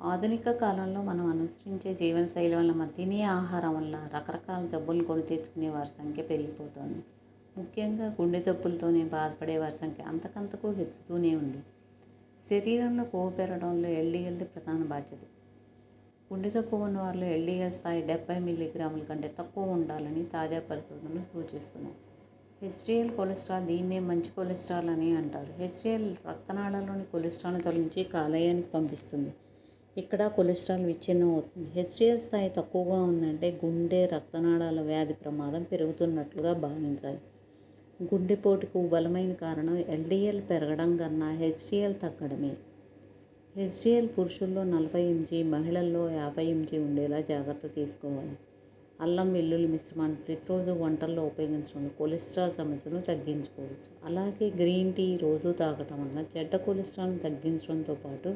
ఆధునిక కాలంలో మనం అనుసరించే జీవనశైలి వల్ల మన తినే ఆహారం వల్ల రకరకాల జబ్బులు కొని తెచ్చుకునే వారి సంఖ్య పెరిగిపోతుంది. ముఖ్యంగా గుండె జబ్బులతోనే బాధపడే వారి సంఖ్య అంతకంతకు హెచ్చుతూనే ఉంది. శరీరంలో కొవ్వు పెరగడంలో ఎల్డిఎల్ది ప్రధాన బాధ్యత. గుండె జబ్బు ఉన్న వారిలో ఎల్డిఎల్ స్థాయి డెబ్బై మిల్లీగ్రాముల కంటే తక్కువ ఉండాలని తాజా పరిశోధనలు సూచిస్తున్నాయి. హెచ్డిఎల్ కొలెస్ట్రాల్ దీన్నే మంచి కొలెస్ట్రాల్ అని అంటారు. హెచ్డిఎల్ రక్తనాళాల్లోని కొలెస్ట్రాల్ని తొలగించి కాలేయానికి పంపిస్తుంది. ఇక్కడ కొలెస్ట్రాల్ విచ్ఛిన్నం అవుతుంది. హెచ్డిఎల్ స్థాయి తక్కువగా ఉందంటే గుండె రక్తనాళాల వ్యాధి ప్రమాదం పెరుగుతున్నట్లుగా భావించాలి. గుండెపోటుకు బలమైన కారణం ఎల్డిఎల్ పెరగడం కన్నా హెచ్డిఎల్ తగ్గడమే. హెచ్డిఎల్ పురుషుల్లో నలభై ఎంజీ మహిళల్లో యాభై ఎంజీ ఉండేలా జాగ్రత్త తీసుకోవాలి. అల్లం వెల్లుల్లి మిశ్రమాన్ని ప్రతిరోజు వంటల్లో ఉపయోగించడం కొలెస్ట్రాల్ సమస్యను తగ్గించుకోవచ్చు. అలాగే గ్రీన్ టీ రోజు తాగటం వల్ల చెడ్డ కొలెస్ట్రాల్ని తగ్గించడంతో పాటు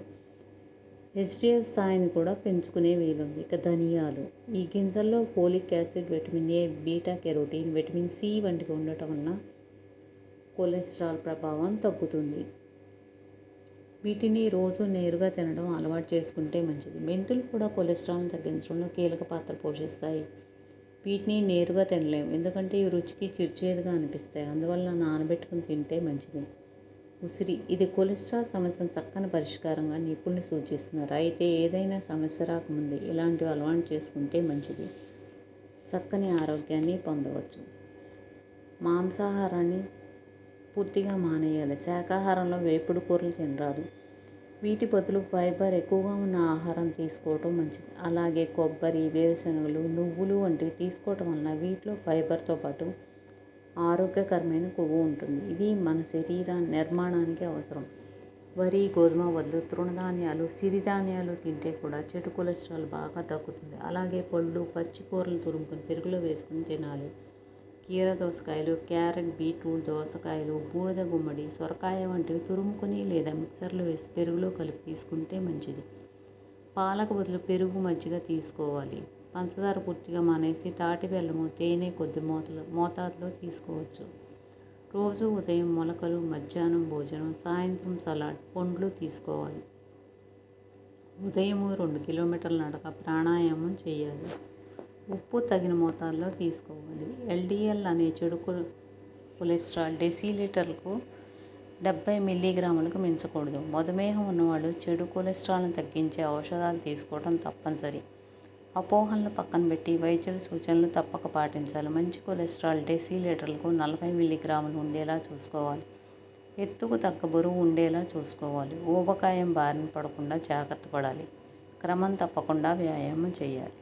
హెచ్డిఎఫ్ స్థాయిని కూడా పెంచుకునే వీలుంది. ఇక ధనియాలు. ఈ గింజల్లో folic acid vitamin A beta carotene vitamin C వంటివి ఉండటం వలన కొలెస్ట్రాల్ ప్రభావం తగ్గుతుంది. వీటిని రోజు నేరుగా తినడం అలవాటు చేసుకుంటే మంచిది. మెంతులు కూడా కొలెస్ట్రాల్ని తగ్గించడంలో కీలక పాత్ర పోషిస్తాయి. వీటిని నేరుగా తినలేము. ఎందుకంటే ఇవి రుచికి చిరుచేదుగా అనిపిస్తాయి. అందువల్ల నానబెట్టుకుని తింటే మంచిది. ఉసిరి. ఇది కొలెస్ట్రాల్ సమస్యను చక్కని పరిష్కారంగా నిపుణులు సూచిస్తున్నారు. అయితే ఏదైనా సమస్య రాకముందే ఇలాంటివి అలవాటు చేసుకుంటే మంచిది. చక్కని ఆరోగ్యాన్ని పొందవచ్చు. మాంసాహారాన్ని పూర్తిగా మానేయాలి. శాకాహారంలో వేపుడు కూరలు తినరాదు. వీటి బదులు ఫైబర్ ఎక్కువగా ఉన్న ఆహారం తీసుకోవటం మంచిది. అలాగే కొబ్బరి వేరుశనగలు నువ్వులు వంటివి తీసుకోవటం వలన వీటిలో ఫైబర్తో పాటు ఆరోగ్యకరమైన కొవ్వు ఉంటుంది. ఇది మన శరీర నిర్మాణానికి అవసరం. వరి గోధుమ వడ్లు తృణధాన్యాలు సిరిధాన్యాలు తింటే కూడా చెడు కొలెస్ట్రాల్ బాగా తగ్గుతుంది. అలాగే పళ్ళు పచ్చి కూరలు తురుముకొని పెరుగులో వేసుకుని తినాలి. కీర దోసకాయలు క్యారెట్ బీట్రూట్ దోసకాయలు బూడిద గుమ్మడి సొరకాయ వంటివి తురుముకొని లేదా మిక్సర్లో వేసి పెరుగులో కలిపి తీసుకుంటే మంచిది. పాలకు బదులు పెరుగు మజ్జిగ తీసుకోవాలి. పంచదార పూర్తిగా మానేసి తాటి బెల్లము తేనె కొద్ది మోతలు మోతాదులో తీసుకోవచ్చు. రోజు ఉదయం మొలకలు మధ్యాహ్నం భోజనం సాయంత్రం సలాడ్ పండ్లు తీసుకోవాలి. ఉదయము రెండు కిలోమీటర్ల నడక ప్రాణాయామం చేయాలి. ఉప్పు తగిన మోతాదులో తీసుకోవాలి. ఎల్డిఎల్ అనే చెడు కొలెస్ట్రాల్ డెసిలీటర్కు డెబ్బై మిల్లీగ్రాములకు మించకూడదు. మధుమేహం ఉన్నవాళ్ళు చెడు కొలెస్ట్రాల్ని తగ్గించే ఔషధాలు తీసుకోవడం తప్పనిసరి. అపోహలను పక్కన పెట్టి వైద్యుల సూచనలు తప్పక పాటించాలి. మంచి కొలెస్ట్రాల్ డెసిలీటర్లకు నలభై మిల్లీగ్రాములు ఉండేలా చూసుకోవాలి. ఎత్తుకు తగ్గ బరువు ఉండేలా చూసుకోవాలి. ఊబకాయం బారిన పడకుండా జాగ్రత్త పడాలి. క్రమం తప్పకుండా వ్యాయామం చేయాలి.